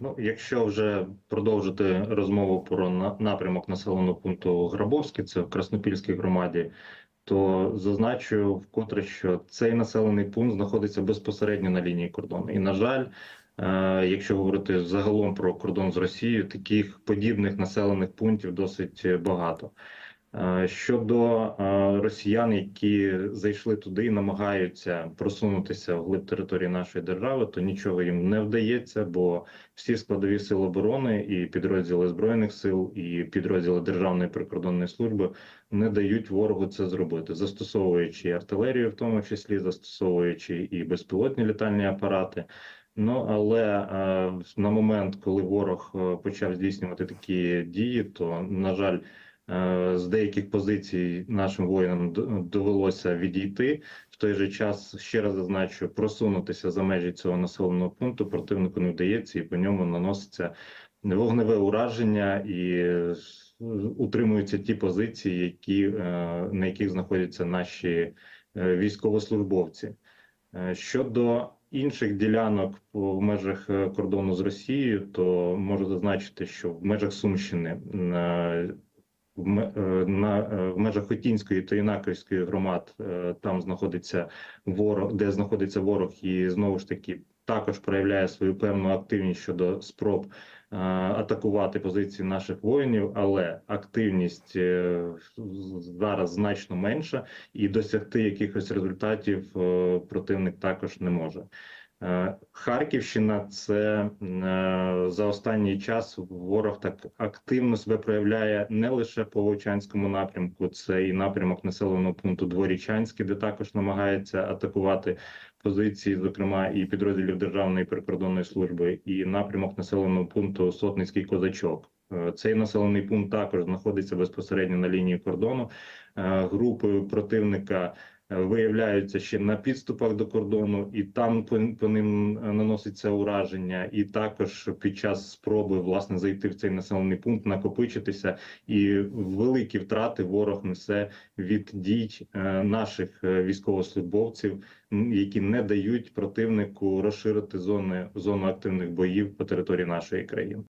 Ну, якщо вже продовжити розмову про напрямок населеного пункту Грабовське, це в Краснопільській громаді, то зазначу вкотре, що цей населений пункт знаходиться безпосередньо на лінії кордону. І, на жаль, е, якщо говорити загалом про кордон з Росією, таких подібних населених пунктів досить багато. Е, Щодо е, росіян, які зайшли туди і намагаються просунутися вглиб території нашої держави, то нічого їм не вдається, бо всі складові сил оборони і підрозділи збройних сил, і підрозділи Державної прикордонної служби не дають ворогу це зробити, застосовуючи і артилерію, в тому числі застосовуючи і безпілотні літальні апарати. Ну але е, на момент, коли ворог почав здійснювати такі дії, то на жаль. Е, З деяких позицій нашим воїнам довелося відійти в той же час. Ще раз зазначу, просунутися за межі цього населеного пункту противнику не вдається, і по ньому наноситься вогневе ураження і е, утримуються ті позиції, які е, на яких знаходяться наші військовослужбовці. Щодо інших ділянок в межах кордону з Росією, то можу зазначити, що в межах Сумщини е, е, в межах Хотінської та Інаковської громад е, там знаходиться ворог, де знаходиться ворог, і знову ж таки також проявляє свою певну активність щодо спроб атакувати позиції наших воїнів, але активність зараз значно менша, і досягти якихось результатів противник також не може. Е, Харківщина це е, за останній час ворог так активно себе проявляє не лише по Вовчанському напрямку, це і напрямок населеного пункту Дворічанське, де також намагається атакувати позиції, зокрема і підрозділів Державної прикордонної служби, і напрямок населеного пункту Сотницький Козачок. Е, Цей населений пункт також знаходиться безпосередньо на лінії кордону. Групи противника виявляються ще на підступах до кордону, і там по, ним наноситься ураження, і також під час спроби власне зайти в цей населений пункт, накопичитися, і великі втрати ворог несе від дій е, наших е, військовослужбовців, які не дають противнику розширити зони зону активних боїв по території нашої країни.